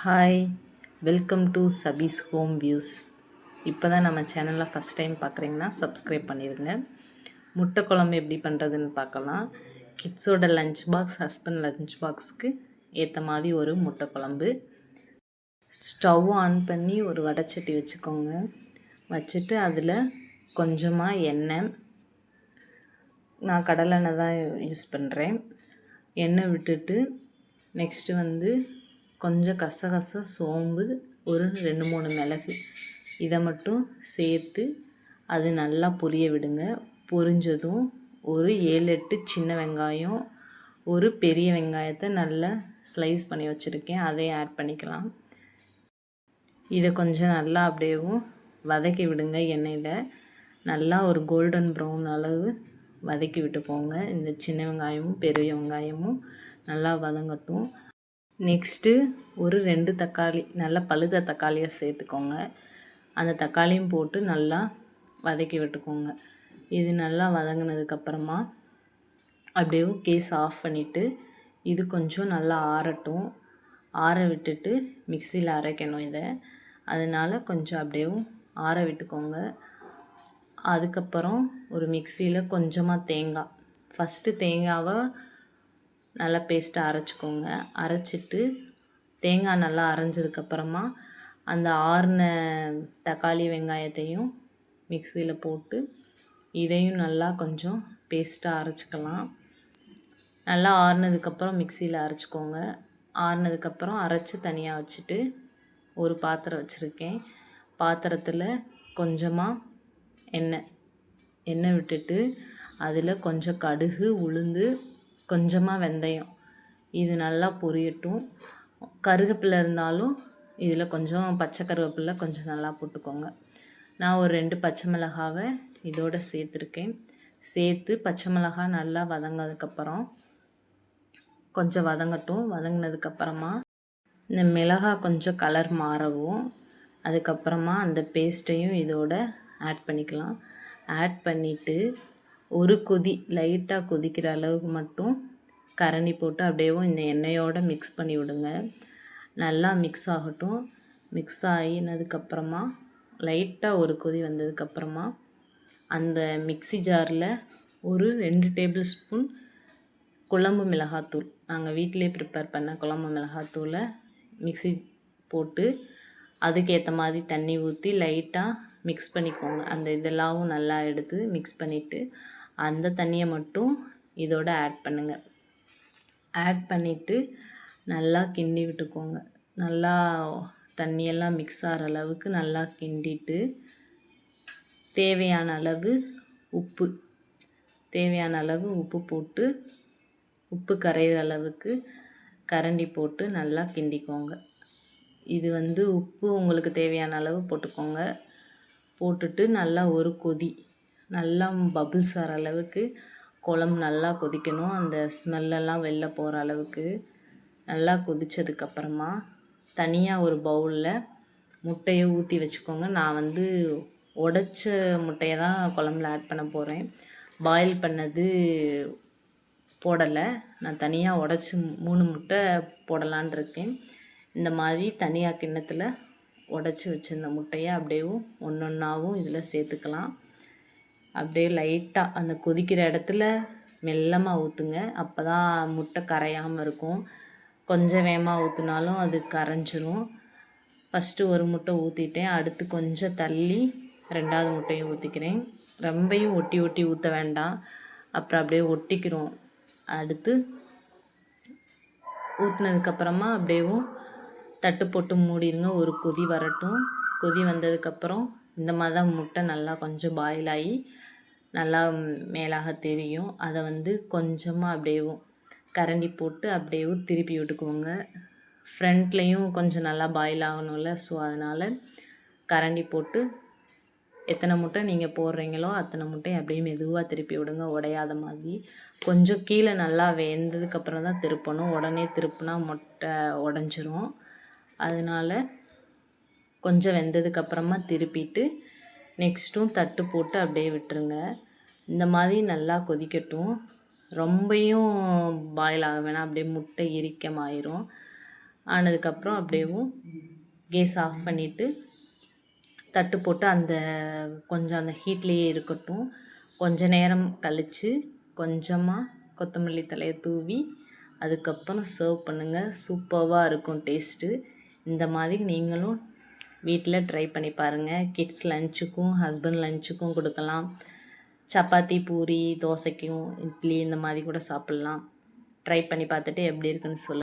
Hi welcome to Sabi's home views இப்போ தான் நம்ம சேனலில் ஃபஸ்ட் டைம் பார்க்குறீங்கன்னா சப்ஸ்கிரைப் பண்ணிடுங்க முட்டை குழம்பு எப்படி பண்ணுறதுன்னு பார்க்கலாம். கிட்ஸோட லஞ்ச் பாக்ஸ் ஹஸ்பண்ட் லஞ்ச் பாக்ஸ்க்கு ஏற்ற மாதிரி ஒரு முட்டை குழம்பு. ஸ்டவ் ஆன் பண்ணி ஒரு வடைச்சட்டி வச்சுக்கோங்க. வச்சுட்டு அதில் கொஞ்சமாக எண்ணெய். நான் கடலெண்ணெய் தான் யூஸ் பண்ணுறேன் எண்ணெய் விட்டுட்டு நெக்ஸ்ட்டு வந்து கொஞ்சம் கசகச சோம்பு ஒரு ரெண்டு மூணு மிளகு. இதை மட்டும் சேர்த்து அது நல்லா பொரிய விடுங்க. பொரிஞ்சதும் ஒரு ஏழு எட்டு சின்ன வெங்காயம் ஒரு பெரிய வெங்காயத்தை நல்லா ஸ்லைஸ் பண்ணி வச்சுருக்கேன். அதையும் ஆட் பண்ணிக்கலாம். இதை கொஞ்சம் நல்லா அப்படியேவும் வதக்கி விடுங்க எண்ணெயில். நல்லா ஒரு கோல்டன் ப்ரௌன் அளவு வதக்கி விட்டுக்கோங்க இந்த சின்ன வெங்காயமும் பெரிய வெங்காயமும் நல்லா வதங்கட்டும். நெக்ஸ்ட்டு ஒரு ரெண்டு தக்காளி நல்லா பழுத்த தக்காளியாக சேர்த்துக்கோங்க. அந்த தக்காளியும் போட்டு நல்லா வதக்கி விட்டுக்கோங்க. இது நல்லா வதங்கினதுக்கப்புறமா அப்படியே கேஸ் ஆஃப் பண்ணிவிட்டு இது கொஞ்சம் நல்லா ஆறட்டும். ஆற விட்டுட்டு மிக்சியில் அரைக்கணும் இதை. அதனால் கொஞ்சம் அப்படியே ஆற விட்டுக்கோங்க. அதுக்கப்புறம் ஒரு மிக்சியில் கொஞ்சமாக தேங்காய். ஃபஸ்ட்டு தேங்காவை நல்லா பேஸ்ட்டாக அரைச்சிக்கோங்க. அரைச்சிட்டு தேங்காய் நல்லா அரைஞ்சதுக்கப்புறமா அந்த ஆறின தக்காளி வெங்காயத்தையும் மிக்சியில் போட்டு இதையும் நல்லா கொஞ்சம் பேஸ்ட்டாக அரைச்சிக்கலாம். நல்லா ஆறுனதுக்கப்புறம் மிக்சியில் அரைச்சிக்கோங்க. ஆறுனதுக்கப்புறம் அரைச்சி தனியாக வச்சுட்டு ஒரு பாத்திரம் வச்சுருக்கேன். பாத்திரத்தில் கொஞ்சமாக எண்ணெய் எண்ணெய் விட்டுட்டு அதில் கொஞ்சம் கடுகு உளுந்து கொஞ்சமாக வெந்தயம். இது நல்லா பொரியட்டும். கருவேப்பிலை இருந்தாலும் இதில் கொஞ்சம் பச்சை கருவேப்பிலை கொஞ்சம் நல்லா போட்டுக்கோங்க. நான் ஒரு ரெண்டு பச்சை மிளகாவை இதோடு சேர்த்துருக்கேன். சேர்த்து பச்சை மிளகா நல்லா வதங்கினதுக்கப்புறம் கொஞ்சம் வதங்கட்டும். வதங்கினதுக்கப்புறமா இந்த மிளகாய் கொஞ்சம் கலர் மாறவும். அதுக்கப்புறமா அந்த பேஸ்ட்டையும் இதோட ஆட் பண்ணிக்கலாம். ஆட் பண்ணிவிட்டு ஒரு கொதி லைட்டாக கொதிக்கிற அளவுக்கு மட்டும் கரண்டி போட்டு அப்படியேவும் இந்த எண்ணெயோடு மிக்ஸ் பண்ணி விடுங்க. நல்லா மிக்ஸ் ஆகட்டும். மிக்ஸ் ஆகினதுக்கப்புறமா லைட்டாக ஒரு கொதி வந்ததுக்கப்புறமா அந்த மிக்ஸி ஜாரில் ஒரு ரெண்டு டேபிள் ஸ்பூன் குழம்பு மிளகாத்தூள். நாங்கள் வீட்டிலே ப்ரிப்பேர் பண்ண குழம்பு மிளகாத்தூளை மிக்ஸி போட்டு அதுக்கேற்ற மாதிரி தண்ணி ஊற்றி லைட்டாக மிக்ஸ் பண்ணிக்கோங்க. அந்த இதெல்லாம் நல்லா எடுத்து மிக்ஸ் பண்ணிவிட்டு அந்த தண்ணியை மட்டும் இதோட ஆட் பண்ணுங்கள் ஆட் பண்ணிவிட்டு நல்லா கிண்டி விட்டுக்கோங்க. நல்லா தண்ணியெல்லாம் மிக்ஸ் ஆகிற அளவுக்கு நல்லா கிண்டிட்டு தேவையான அளவு உப்பு தேவையான அளவு உப்பு போட்டு உப்பு கரையிற அளவுக்கு கரண்டி போட்டு நல்லா கிண்டிக்கோங்க. இது வந்து உப்பு உங்களுக்கு தேவையான அளவு போட்டுக்கோங்க. போட்டுட்டு நல்லா ஒரு கொதி நல்லா பபுள்ஸ் வர அளவுக்கு குழம்பு நல்லா கொதிக்கணும். அந்த ஸ்மெல்லெல்லாம் வெளில போகிற அளவுக்கு நல்லா கொதித்ததுக்கப்புறமா தனியாக ஒரு பவுலில் முட்டையை ஊற்றி வச்சுக்கோங்க. நான் வந்து உடச்ச முட்டையை தான் குழம்புல ஆட் பண்ண போகிறேன் பாயில் பண்ணது போடலை. நான் தனியாக உடச்சி மூணு முட்டை போடலான் இருக்கேன். இந்த மாதிரி தனியாக கிண்ணத்தில் உடச்சி வச்சுருந்த முட்டையை அப்படியே ஒன்று ஒன்றாவும் இதில் சேர்த்துக்கலாம். அப்படியே லைட்டாக அந்த கொதிக்கிற இடத்துல மெல்லமாக ஊற்றுங்க அப்போ தான் முட்டை கரையாமல் இருக்கும். கொஞ்சம் வேகமாக ஊற்றினாலும் அது கரைஞ்சிரும். ஃபஸ்ட்டு ஒரு முட்டை ஊற்றிட்டேன் அடுத்து கொஞ்சம் தள்ளி ரெண்டாவது முட்டையும் ஊற்றிக்கிறேன் ரொம்பையும் ஒட்டி ஒட்டி ஊற்ற வேண்டாம். அப்புறம் அப்படியே ஒட்டிக்கிறோம். அடுத்து ஊற்றினதுக்கப்புறமா அப்படியேவும் தட்டு போட்டு மூடிடுங்க. ஒரு கொதி வரட்டும். கொதி வந்ததுக்கப்புறம் இந்த மாதிரி தான் முட்டை நல்லா கொஞ்சம் பாயில் ஆகி நல்லா மேலாக தெரியும். அதை வந்து கொஞ்சமாக அப்படியேவும் கரண்டி போட்டு அப்படியேவும் திருப்பி விட்டுக்குவோங்க. ஃப்ரண்ட்லேயும் கொஞ்சம் நல்லா பாயில் ஆகணும்ல. ஸோ அதனால் கரண்டி போட்டு எத்தனை முட்டை நீங்கள் போடுறீங்களோ அத்தனை முட்டையும் அப்படியே மெதுவாக திருப்பி விடுங்க. உடையாத மாதிரி. கொஞ்சம் கீழே நல்லா வெந்ததுக்கப்புறம் தான் திருப்பணும். உடனே திருப்பினா முட்டை உடஞ்சிரும். அதனால் கொஞ்சம் வெந்ததுக்கப்புறமா திருப்பிட்டு நெக்ஸ்ட்டும் தட்டு போட்டு அப்படியே விட்டுருங்க. இந்த மாதிரி நல்லா கொதிக்கட்டும். ரொம்பையும் பாயில் ஆக வேணாம். அப்படியே முட்டை இரிக்கமாயிரும் ஆனதுக்கப்புறம் அப்படியேவும் கேஸ் ஆஃப் பண்ணிவிட்டு தட்டு போட்டு அந்த கொஞ்சம் அந்த ஹீட்லேயே இருக்கட்டும். கொஞ்ச நேரம் கழித்து கொஞ்சமாக கொத்தமல்லி தலையை தூவி அதுக்கப்புறம் சர்வ் பண்ணுங்கள் சூப்பராக இருக்கும் டேஸ்ட்டு இந்த மாதிரி நீங்களும் வீட்டில் ட்ரை பண்ணி பாருங்கள் கிட்ஸ் லஞ்சுக்கும் ஹஸ்பண்ட் லஞ்சுக்கும் கொடுக்கலாம். சப்பாத்தி பூரி தோசைக்கும் இட்லி இந்த மாதிரி கூட சாப்பிட்லாம். ட்ரை பண்ணி பார்த்துட்டு எப்படி இருக்குன்னு சொல்லுங்கள்